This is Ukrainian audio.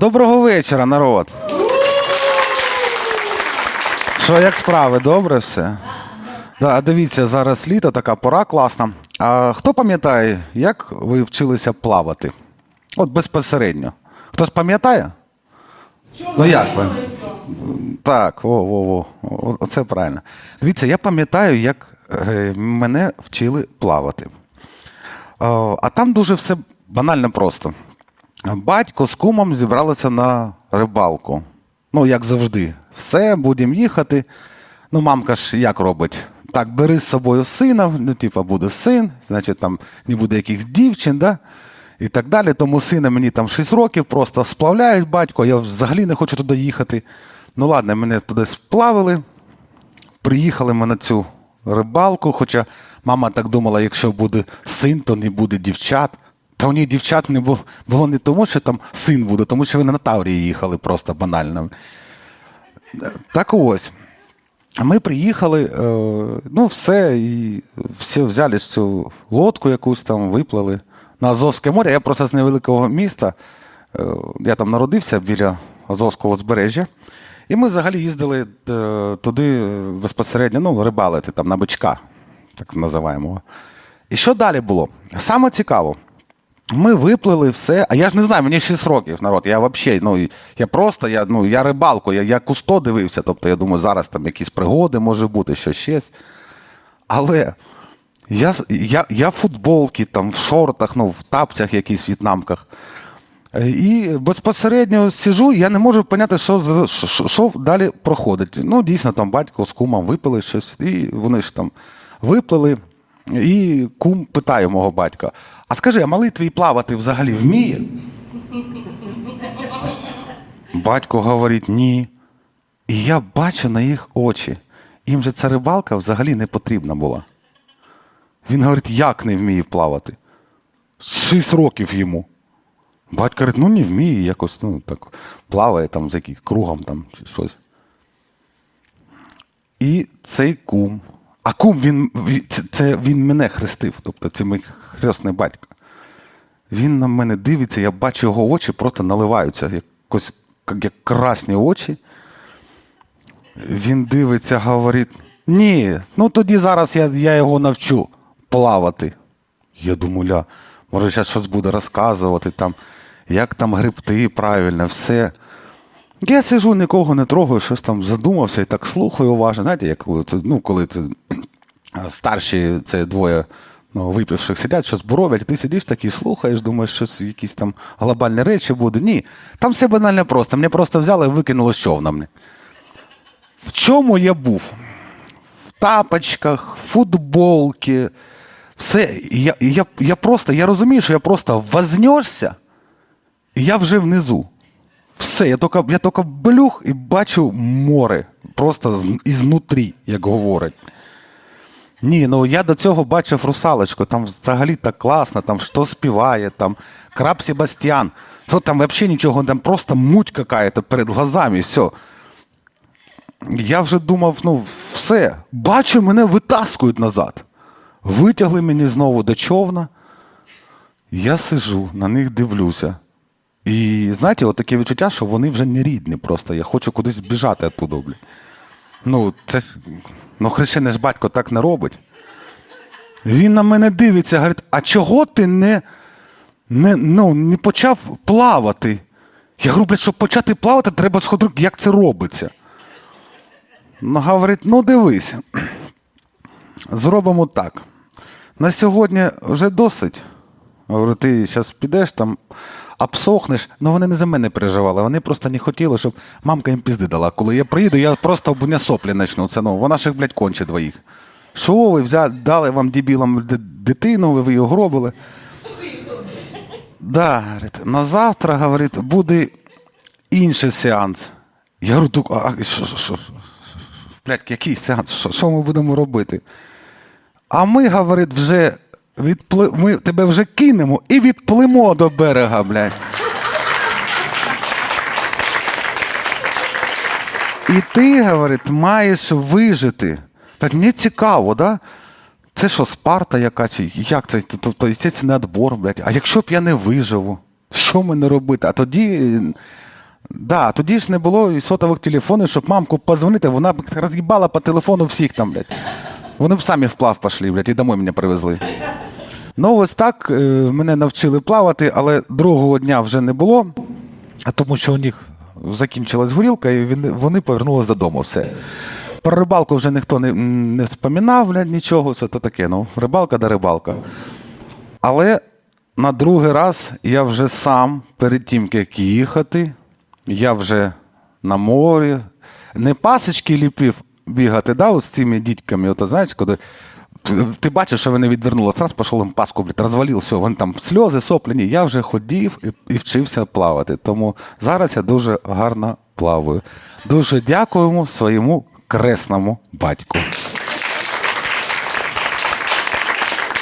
Доброго вечора, народ. Що, як справи? Добре все? Да, дивіться, зараз літо, така пора класна. А хто пам'ятає, як ви вчилися плавати? От безпосередньо. Хтось пам'ятає? Ну як ви? Так, о, о, о, оце правильно. Дивіться, я пам'ятаю, як е, мене вчили плавати. А там дуже все банально просто. Батько з кумом зібралися на рибалку. Ну, як завжди, все, будемо їхати. Ну, мамка ж як робить? Так, бери з собою сина, ну, типа, буде син, значить, там не буде якихось дівчин, да? і так далі. Тому сина мені там 6 років, просто сплавляють батько, я взагалі не хочу туди їхати. Ну ладно, мене туди сплавили, приїхали ми на цю рибалку, хоча мама так думала, якщо буде син, то не буде дівчат. Та у них дівчат не було, було не тому, що там син буде, тому що вони на Таврії їхали просто банально. Так ось. Ми приїхали, е, ну, все, і всі взяли цю лодку якусь там, виплили на Азовське море. Я просто з невеликого міста. е, Я там народився біля Азовського узбережжя. І ми взагалі їздили е, туди безпосередньо, ну, рибалити там на бичка, так називаємо. І що далі було? Саме цікаво. Ми виплили все, а я ж не знаю, мені 6 років народ. Я взагалі, ну я просто, я, ну, я рибалку, я, я кусто дивився. Тобто, я думаю, зараз там якісь пригоди може бути, що щось. Але я, я, я в футболці, там, в шортах, ну, в тапцях якісь в'єтнамках. Е, І безпосередньо сижу, я не можу поняти, що, що- що далі проходить. Ну, дійсно, там батько з кумом випили щось, і вони ж там виплили. І кум питає мого батька: а скажи, а малий твій плавати взагалі вміє? Батько говорить ні. І я бачу на їх очі. Їм же ця рибалка взагалі не потрібна була. Він говорить, як не вміє плавати? Шість років йому. Батько говорить, ну не вміє, якось ну, так, плаває там з якимось кругом там, чи щось. І цей кум. А кум він, це, це він мене хрестив, тобто це мій хресний батько. Він на мене дивиться, я бачу його очі, просто наливаються, якось як, як красні очі. Він дивиться, говорить: ні, ну тоді зараз я, я його навчу плавати. Я думаю, ля, може, зараз щось буде розказувати, там, як там грибти правильно, все. Я сижу, нікого не трогаю, щось там задумався і так слухаю уважно. Знаєте, як коли це, ну, коли це старші, це двоє ну, випивших сидять, щось буровять, ти сидиш такий, слухаєш, думаєш, щось якісь там глобальні речі будуть. Ні. Там все банально просто. Мене просто взяли і човна. мене. В чому я був? В тапочках, в футболці. Все. Я, я, я просто, я розумію, що я просто вознешся, і я вже внизу. Все, я тільки, я тільки блюх і бачу море. Просто з- ізнутрі, як говорять. Ні, ну я до цього бачив русалочку, там взагалі так класно, там що співає, там краб Себастьян. Що там взагалі нічого, там просто муть какая-то перед глазами, все. Я вже думав, ну все, бачу, мене витаскують назад. Витягли мені знову до човна. Я сижу, на них дивлюся. І знаєте, от таке відчуття, що вони вже не рідні просто. Я хочу кудись збіжати оттуда, блін. Ну, це ж. Ну, хрещений ж батько так не робить. Він на мене дивиться, говорить, а чого ти не, не, ну, не почав плавати? Я говорю, щоб почати плавати, треба сходити, як це робиться. Ну, говорить, ну дивись. Зробимо так. На сьогодні вже досить. Говорю, ти зараз підеш там, обсохнеш. Ну вони не за мене переживали. Вони просто не хотіли, щоб мамка їм пізди дала. Коли я приїду, я просто мене соплі почну. Це ну, вона ж блядь, конче двоїх. Що ви взяли, дали вам дебілам дитину, ви її гробили. Да, говорить, на завтра, говорить, буде інший сеанс. Я говорю, а що, що, що, блядь, який сеанс? Що ми будемо робити? А ми, говорить, вже відпли... ми тебе вже кинемо і відплимо до берега, блядь. І ти, говорить, маєш вижити. Так, мені цікаво, да? Це що, Спарта якась? Як це? Тобто, естественно, відбор, блядь. А якщо б я не виживу, що мені робити? А тоді Да, тоді ж не було і сотових телефонів, щоб мамку позвонити, вона б роз'їбала по телефону всіх там, блядь. Вони б самі вплав пішли, блядь, і домой мене привезли. Ну, ось так е, мене навчили плавати, але другого дня вже не було, тому що у них закінчилась горілка, і вони повернулися додому. Все. Про рибалку вже ніхто не, не спомінав, нічого, це то таке. Ну, рибалка да рибалка. Але на другий раз я вже сам, перед тим, як їхати, я вже на морі, не пасочки ліпив бігати, да, з цими дітьками, ото, знаєш, коли ти- бачиш, що вони відвернули, раз пішов їм паску, блядь, розвалив, все, вони там сльози, соплені. Я вже ходів і, і вчився плавати. Тому зараз я дуже гарно плаваю. Дуже дякуємо своєму кресному батьку.